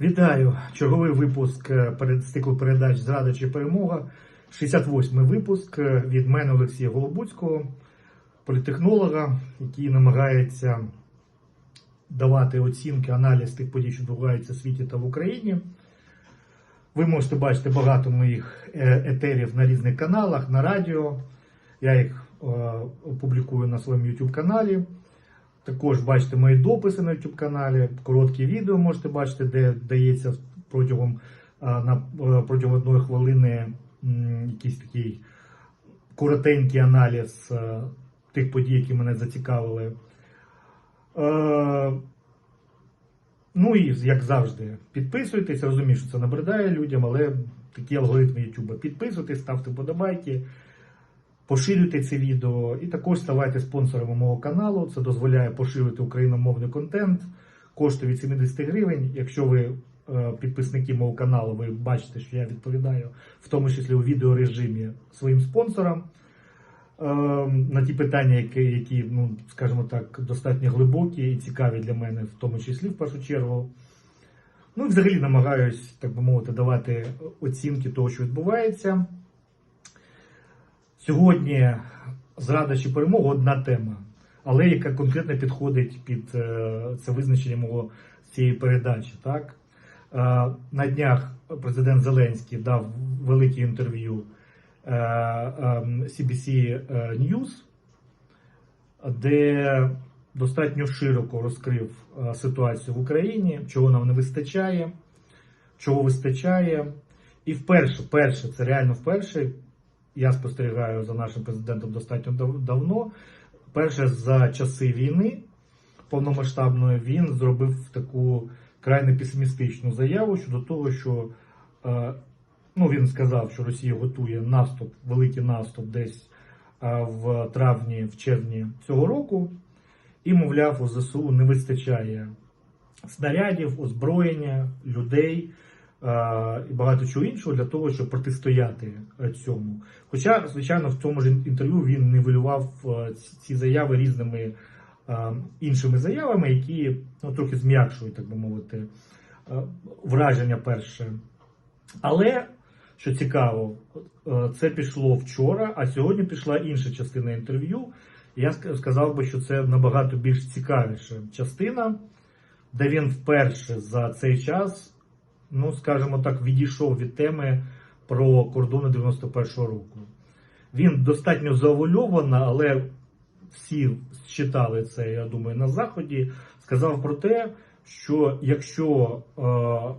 Вітаю! Черговий випуск е, циклу передач Зрада чи перемога. 68-й випуск е, від мене Олексія Голобуцького, політехнолога, який намагається давати оцінки, аналіз тих подій, що відбуваються в світі та в Україні. Ви можете бачити багато моїх е, етерів на різних каналах, на радіо. Я їх е, опублікую на своєму YouTube каналі. Також бачите мої дописи на YouTube каналі, короткі відео можете бачити, де дається протягом, на, е, протягом одної хвилини якийсь такий коротенький аналіз е, тих подій, які мене зацікавили. Е, Ну і як завжди, підписуйтесь, розумію, що це набридає людям, але такі алгоритми YouTube. Підписуйтесь, ставте подобайки, поширюйте це відео і також ставайте спонсорами мого каналу. Це дозволяє поширювати україномовний контент. Коштує від 70 гривень. Якщо ви е, підписники мого каналу, ви бачите, що я відповідаю, в тому числі у відеорежимі своїм спонсорам. е, На ті питання, які, які, ну скажімо так, достатньо глибокі і цікаві для мене, в тому числі в першу чергу. Ну і взагалі намагаюсь, так би мовити, давати оцінки того, що відбувається. Сьогодні зрада чи перемога одна тема, але яка конкретно підходить під е, це визначення мого цієї передачі. Так? Е, На днях президент Зеленський дав велике інтерв'ю е, е, CBC News, де достатньо широко розкрив ситуацію в Україні, чого нам не вистачає, чого вистачає. І вперше, перше, це реально вперше, я спостерігаю за нашим президентом достатньо дав- давно. Перше за часи війни повномасштабної він зробив таку крайне песимістичну заяву щодо того, що е, ну, він сказав, що Росія готує наступ, великий наступ десь е, в травні, в червні цього року, і, мовляв, у ЗСУ не вистачає снарядів, озброєння, людей і багато чого іншого для того, щоб протистояти е, цьому. Хоча, звичайно, в цьому ж інтерв'ю він нивелював е, ці- заяви різними е, іншими заявами, які ну, трохи зм'якшують, так би мовити, е, враження перше. Але що цікаво, е, це пішло вчора, а сьогодні пішла інша частина інтерв'ю. Я ск- сказав би, що це набагато більш цікавіша частина, де він вперше за цей час, ну скажімо так, відійшов від теми про кордони 91-го року. Він достатньо завуальовано, але всі читали це, я думаю, на заході. Сказав про те, що якщо е,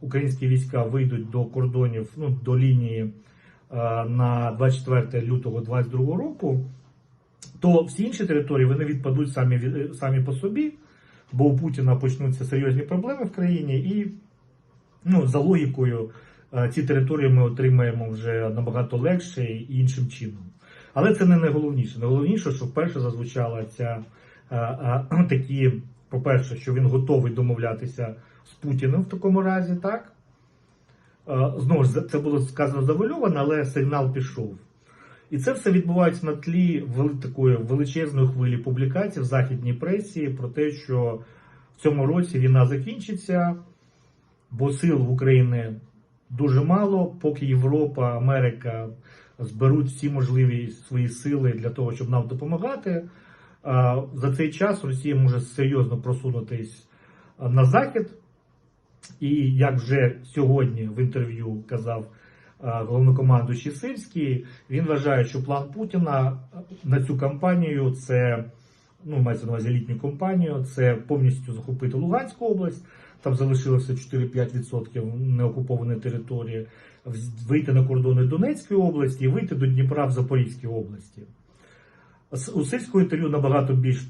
українські війська вийдуть до кордонів, ну до лінії е, на 24 лютого 22 року, то всі інші території вони відпадуть самі самі по собі, бо у Путіна почнуться серйозні проблеми в країні, і ну, за логікою е, ці території ми отримаємо вже набагато легше і іншим чином. Але це не найголовніше. Найголовніше, що вперше зазвучала ця е, е, такі, по-перше, що він готовий домовлятися з Путіним в такому разі, так? Знову ж це було сказано завальовано, але сигнал пішов. І це все відбувається на тлі такої величезної хвилі публікацій в західній пресі про те, що в цьому році війна закінчиться, бо сил в Україні дуже мало, поки Європа, Америка зберуть всі можливі свої сили для того, щоб нам допомагати. За цей час Росія може серйозно просунутись на захід. І як вже сьогодні в інтерв'ю казав головнокомандуючий Сирський, він вважає, що план Путіна на цю кампанію це ну, мається на увазі літню кампанію, це повністю захопити Луганську область. Там залишилося 4-5% неокупованої території, вийти на кордони Донецької області і вийти до Дніпра в Запорізькій області. У сільського інтерв'ю набагато більш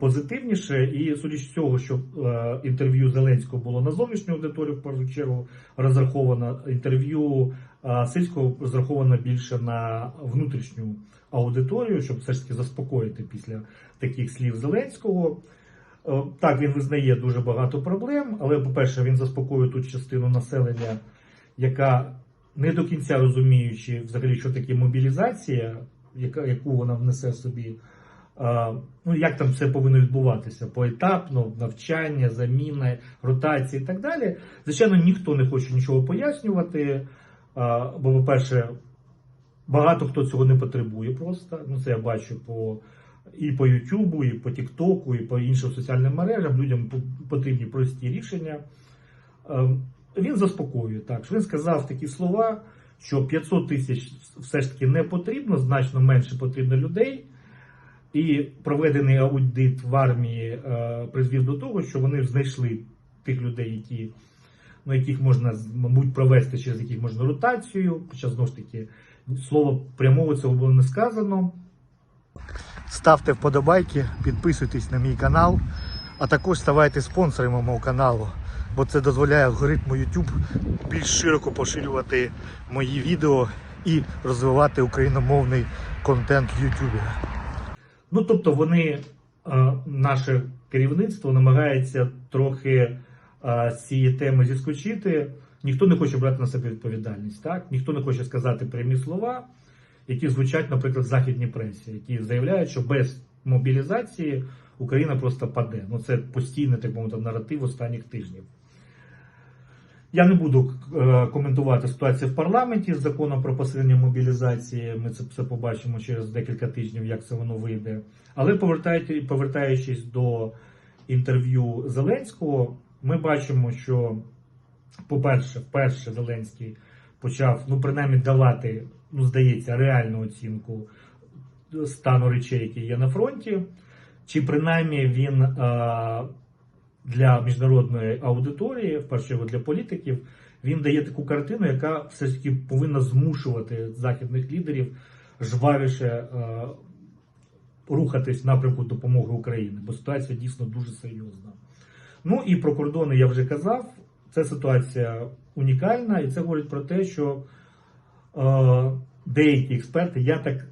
позитивніше, і судячи з цього, що е, інтерв'ю Зеленського було на зовнішню аудиторію, в першу чергу розраховано, інтерв'ю е, сільського розраховано більше на внутрішню аудиторію, щоб все ж таки заспокоїти після таких слів Зеленського. Е, Так, він визнає дуже багато проблем, але, по-перше, він заспокоює ту частину населення, яка не до кінця розуміючи взагалі, що таке мобілізація, яка, яку вона внесе собі ну, як там все повинно відбуватися поетапно, навчання, заміна, ротації і так далі. Звичайно, ніхто не хоче нічого пояснювати, бо, по-перше, багато хто цього не потребує просто. Ну, це я бачу по. І по Ютубу, і по Тіктоку, і по іншим соціальним мережам людям потрібні прості рішення. Ем, Він заспокоює так. Він сказав такі слова, що 500 тисяч все ж таки не потрібно, значно менше потрібно людей. І проведений аудит в армії е, призвів до того, що вони знайшли тих людей, які, ну, яких можна, мабуть, провести, через яких можна ротацію. Хоча знову ж таки слово прямого цього було не сказано. Ставте вподобайки, підписуйтесь на мій канал, а також ставайте спонсорами мого каналу, бо це дозволяє алгоритму YouTube більш широко поширювати мої відео і розвивати україномовний контент в YouTube. Ну, тобто, вони, е, наше керівництво намагається трохи е, цієї теми зіскочити. Ніхто не хоче брати на себе відповідальність, так? Ніхто не хоче сказати прямі слова, які звучать, наприклад, в західній пресі, які заявляють, що без мобілізації Україна просто паде. Ну, це постійний, так мовити, наратив останніх тижнів. Я не буду е, коментувати ситуацію в парламенті з законом про посилення мобілізації. Ми це все побачимо через декілька тижнів, як це воно вийде. Але повертаючись до інтерв'ю Зеленського, ми бачимо, що, по-перше, вперше Зеленський почав, ну, принаймні, давати, ну, здається, реальну оцінку стану речей, які є на фронті. Чи принаймні він е, для міжнародної аудиторії, в першу чергу для політиків, він дає таку картину, яка все ж таки повинна змушувати західних лідерів жвавіше е, рухатись в напрямку допомоги Україні, бо ситуація дійсно дуже серйозна. Ну і про кордони я вже казав. Це ситуація унікальна, і це говорить про те, що деякі експерти, я так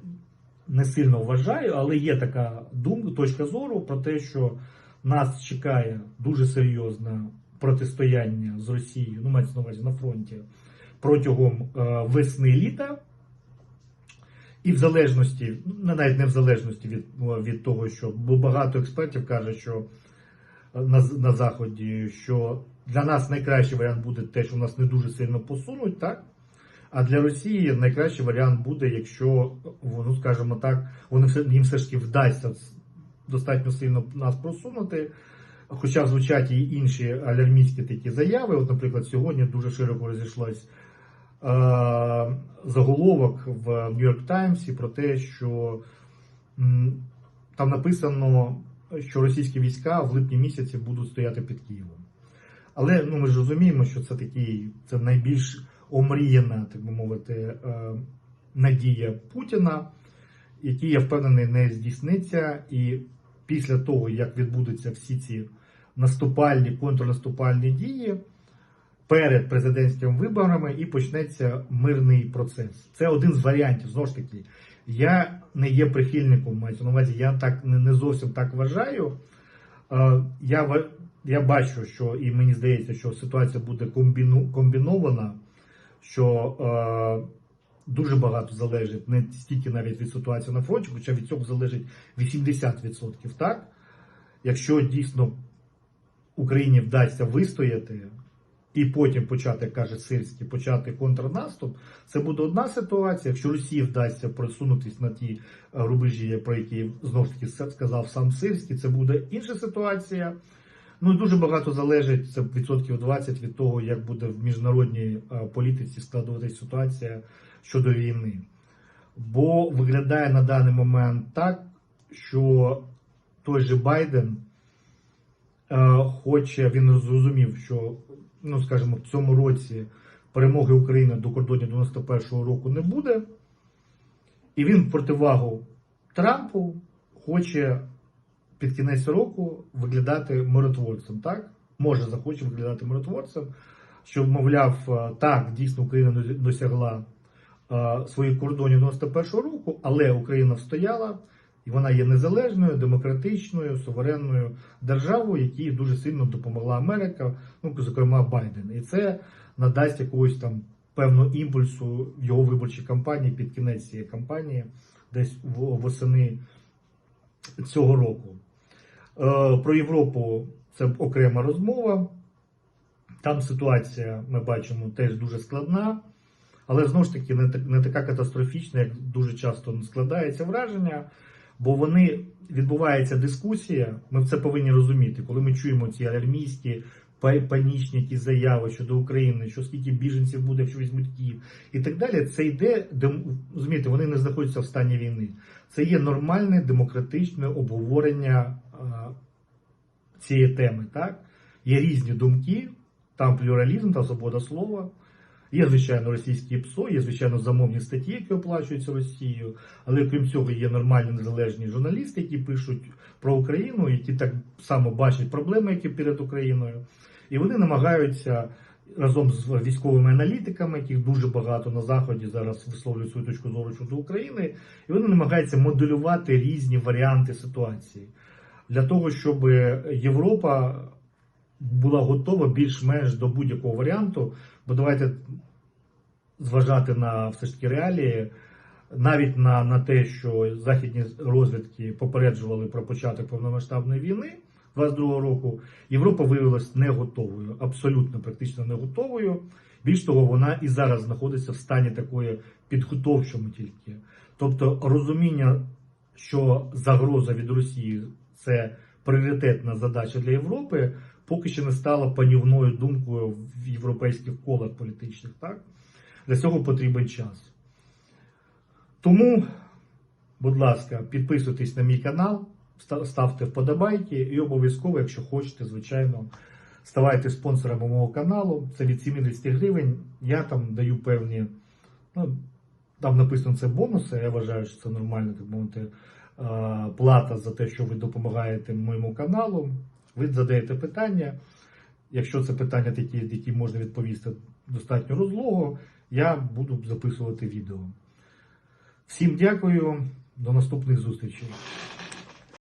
не сильно вважаю, але є така думка, точка зору про те, що нас чекає дуже серйозне протистояння з Росією, ну мається на увазі на фронті протягом е, весни літа. І в залежності, ну навіть не в залежності від, від того, що бо багато експертів каже, що е, на, на Заході, що для нас найкращий варіант буде те, що нас не дуже сильно посунуть, так? А для Росії найкращий варіант буде, якщо ну, скажімо так, вони все їм все ж таки вдасться достатньо сильно нас просунути. Хоча звучать і інші алярмістські такі заяви. От, наприклад, сьогодні дуже широко розійшлось е, заголовок в York Times про те, що м, там написано, що російські війська в липні місяці будуть стояти під Києвом. Але ну, ми ж розуміємо, що це такий, це найбільш омріяна, так би мовити, е, надія Путіна, який, я впевнений, не здійсниться. І після того, як відбудуться всі ці наступальні, контрнаступальні дії перед президентськими виборами і почнеться мирний процес. Це один з варіантів. Знову ж таки, я не є прихильником, мається на увазі, я так не не зовсім так вважаю. Е, Я, я бачу, що і мені здається, що ситуація буде комбіну, комбінована, що е, дуже багато залежить не стільки навіть від ситуації на фронті, хоча від цього залежить 80%. Так? Якщо дійсно Україні вдасться вистояти і потім почати, як каже Сирський, почати контрнаступ, це буде одна ситуація. Якщо Росії вдасться просунутися на ті е, рубежі, про які знову ж таки сказав сам Сирський, це буде інша ситуація. Ну дуже багато залежить це відсотків 20 від того, як буде в міжнародній е, політиці складуватися ситуація щодо війни. Бо виглядає на даний момент так, що той же Байден е, хоче, він зрозумів, що, ну скажімо, в цьому році перемоги України до кордонів 91-го року не буде. І він в противагу Трампу хоче під кінець року виглядати миротворцем, так? Може захоче виглядати миротворцем, що, мовляв, е, так, дійсно Україна досягла е, своїх кордонів 91-го року, але Україна встояла, і вона є незалежною, демократичною, суверенною державою, якій дуже сильно допомогла Америка, ну, зокрема Байден. І це надасть якогось там певного імпульсу його виборчій кампанії під кінець цієї кампанії, десь восени цього року. Е, Про Європу це окрема розмова. Там ситуація, ми бачимо, теж дуже складна, але знову ж таки не, так- не така катастрофічна, як дуже часто складається враження, бо вони відбувається дискусія. Ми це повинні розуміти, коли ми чуємо ці алярмійські, панічні якісь заяви щодо України, що скільки біженців буде, якщо візьмуть Київ і так далі. Це йде, розумієте, вони не знаходяться в стані війни. Це є нормальне демократичне обговорення цієї теми. Так? Є різні думки, там плюралізм та свобода слова. Є, звичайно, російські ПСО, є, звичайно, замовні статті, які оплачуються Росією, але крім цього є нормальні незалежні журналісти, які пишуть про Україну, які так само бачать проблеми, які перед Україною. І вони намагаються разом з військовими аналітиками, яких дуже багато на Заході зараз висловлюють свою точку зору щодо України, і вони намагаються моделювати різні варіанти ситуації для того, щоб Європа була готова більш-менш до будь-якого варіанту. Бо давайте зважати на все ж таки реалії, навіть на, на те, що західні розвідки попереджували про початок повномасштабної війни 22-го року, Європа виявилась не готовою, абсолютно практично не готовою. Більш того, вона і зараз знаходиться в стані такої підготовчому тільки. Тобто розуміння, що загроза від Росії це пріоритетна задача для Європи, поки що не стала панівною думкою в європейських колах політичних. Так? Для цього потрібен час. Тому, будь ласка, підписуйтесь на мій канал, ставте вподобайки і обов'язково, якщо хочете, звичайно, ставайте спонсорами мого каналу. Це від 70 гривень. Я там даю певні, ну, там написано це бонуси. Я вважаю, що це нормально, так мовити, плата за те, що ви допомагаєте моєму каналу. Ви задаєте питання. Якщо це питання такі, які можна відповісти достатньо розлого, я буду записувати відео. Всім дякую, до наступних зустрічей.